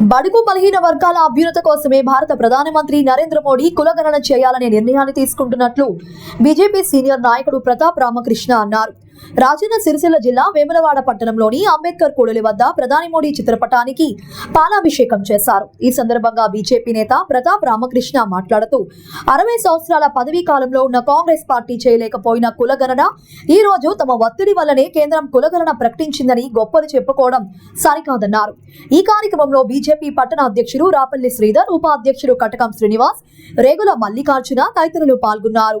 బడుగు బలహీన వర్గాల అభ్యున్నత కోసమే భారత ప్రధానమంత్రి నరేంద్ర మోడీ కులగణన చేయాలనే నిర్ణయాన్ని తీసుకుంటున్నట్లు బీజేపీ సీనియర్ నాయకుడు ప్రతాప్ రామకృష్ణ అన్నారు. రాజన్న సిరిసిల్ల జిల్లా వేములవాడ పట్టణంలోని అంబేద్కర్ కూడలి వద్ద ప్రధాని మోడీ చిత్రపటానికి పాలాభిషేకం చేశారు. ఈ సందర్భంగా బీజేపీ నేత ప్రతాప్ రామకృష్ణ మాట్లాడుతూ అరవై సంవత్సరాల పదవీ కాలంలో ఉన్న కాంగ్రెస్ పార్టీ చేయలేకపోయిన కులగణన ఈ రోజు తమ ఒత్తిడి వల్లనే కేంద్రం కులగణన ప్రకటించిందని గొప్పలు చెప్పుకోవడం సరికాదన్నారు. ఈ కార్యక్రమంలో బీజేపీ పట్టణ అధ్యక్షుడు రాపల్లి శ్రీధర్ ఉపాధ్యక్షుడు కటకం శ్రీనివాస్ రేగుల మల్లికార్జున తదితరులు పాల్గొన్నారు.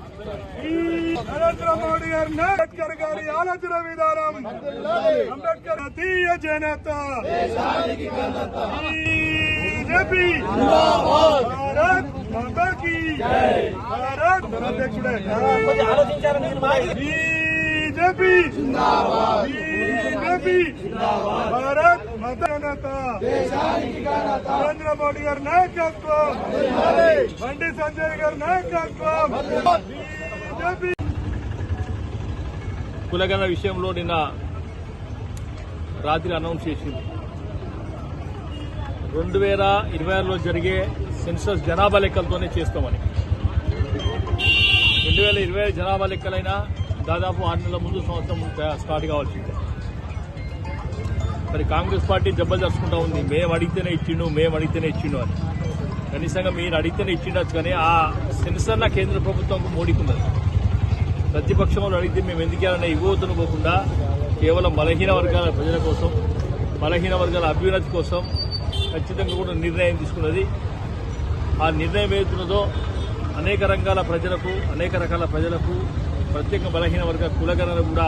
మోడీ గారి అంబేద్కర్ గారి ఆలోచన విధానం అంబేద్కర్ భారతీయ జనతా బీజేపీ భారత్ మాతాకి భారత్ మన అధ్యక్షుడే బీజేపీ బీజేపీ భారత్ మత జనతా నరేంద్ర మోడీ గారి నాయకత్వం బండి సంజయ్ గారి నాయకత్వం బీజేపీ కులగన విషయంలో నిన్న రాత్రి అనౌన్స్ చేసింది. రెండు వేల ఇరవై ఆరులో జరిగే సెన్సస్ జనాభా లెక్కలతోనే చేస్తామని. రెండు వేల ఇరవై ఐదు జనాభా లెక్కలైనా దాదాపు ఆరు నెలల ముందు సంవత్సరం స్టార్ట్ కావాల్సిందే. మరి కాంగ్రెస్ పార్టీ దెబ్బలు ఉంది. మేము అడిగితేనే ఇచ్చిండు మేము అడిగితేనే ఇచ్చిండు అని. కనీసంగా మీరు అడిగితేనే ఇచ్చిండొచ్చు కానీ ఆ సెన్సర్ల కేంద్ర ప్రభుత్వం మోడీకి ఉన్నది. ప్రతిపక్షంలో అడిగితే మేము ఎందుకేమన్నా ఇవ్వవద్దును పోకుండా కేవలం బలహీన వర్గాల ప్రజల కోసం బలహీన వర్గాల అభ్యున్నతి కోసం ఖచ్చితంగా కూడా నిర్ణయం తీసుకున్నది. ఆ నిర్ణయం ఏదున్నదో అనేక రంగాల ప్రజలకు అనేక రకాల ప్రజలకు ప్రత్యేక బలహీన వర్గ కులగణన కూడా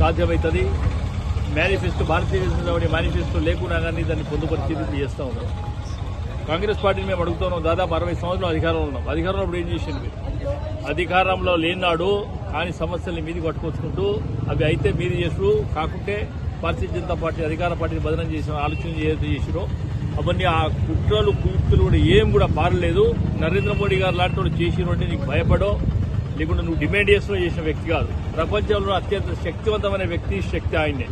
సాధ్యమవుతుంది manifesto Bharatiya Janata party manifesto లేకుండా కానీ దాన్ని పొందుపరిచింది చేస్తూ ఉన్నాం. కాంగ్రెస్ పార్టీని మేము అడుగుతున్నాం దాదాపు అరవై సంవత్సరాలు అధికారంలో ఉన్నాం. అధికారంలో ఇప్పుడు ఏం చేసింది మీరు? అధికారంలో లేనాడు కాని సమస్యల్ని మీది పట్టుకొచ్చుకుంటూ అవి అయితే మీది చేసు కాకుంటే భారతీయ జనతా పార్టీ అధికార పార్టీని బదనం చేసిన ఆలోచన ఏదైతే చేసిరో. అవన్నీ ఆ కుట్రలు కుయుక్తులు కూడా ఏం కూడా పారలేదు నరేంద్ర మోడీ గారు లాంటి వాళ్ళు చేసినట్టు నీకు భయపడో లేకుంటే నువ్వు డిమాండ్ చేసిన చేసిన వ్యక్తి కాదు. ప్రపంచంలో అత్యంత శక్తివంతమైన వ్యక్తి శక్తి ఆయన్నే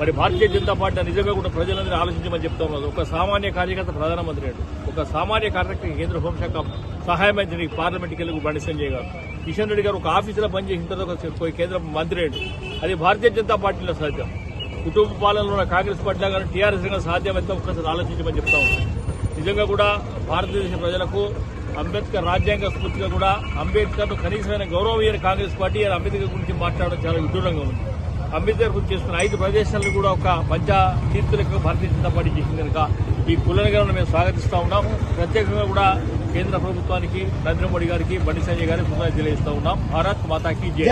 మరి భారతీయ జనతా పార్టీ నిజంగా కూడా ప్రజలందరూ ఆలోచించమని చెప్తా ఉన్నారు. ఒక సామాన్య కార్యకర్త ప్రధానమంత్రి అయ్యాడు. ఒక సామాన్య కార్యకర్త కేంద్ర హోంశాఖ సహాయ మంత్రి పార్లమెంట్కి వెళ్ళి బండి సంజయ్ గారు కిషన్ రెడ్డి గారు ఒక ఆఫీసులో పనిచేసిన తర్వాత కేంద్ర మంత్రి అయ్యాడు. అది భారతీయ జనతా పార్టీలో సాధ్యం. కుటుంబ పాలనలో ఉన్న కాంగ్రెస్ పార్టీలో కానీ టీఆర్ఎస్గా సాధ్యమైతే ఒక్కసారి ఆలోచించమని చెప్తా ఉన్నాను నిజంగా కూడా భారతదేశ ప్రజలకు అంబేద్కర్ రాజ్యాంగ స్ఫూర్తిగా కూడా అంబేద్కర్ కనీసమైన గౌరవం ఇయ్యని కాంగ్రెస్ పార్టీ అంబేద్కర్ గురించి మాట్లాడడం చాలా విదూరంగా ఉంది. అంబేద్కర్ గురించి చేస్తున్న ఐదు ప్రదేశాలను కూడా ఒక పంచ కీర్తులకు భారతీయ జనతా పార్టీ చేసింది కనుక ఈ కులనగరను మేము స్వాగతిస్తూ ఉన్నాం. ప్రత్యేకంగా కూడా కేంద్ర ప్రభుత్వానికి నరేంద్ర మోడీ గారికి బండి సంజయ్ గారికి కృతజ్ఞతలు తెలియజేస్తూ ఉన్నాం. భారత్ మాతాకి జయ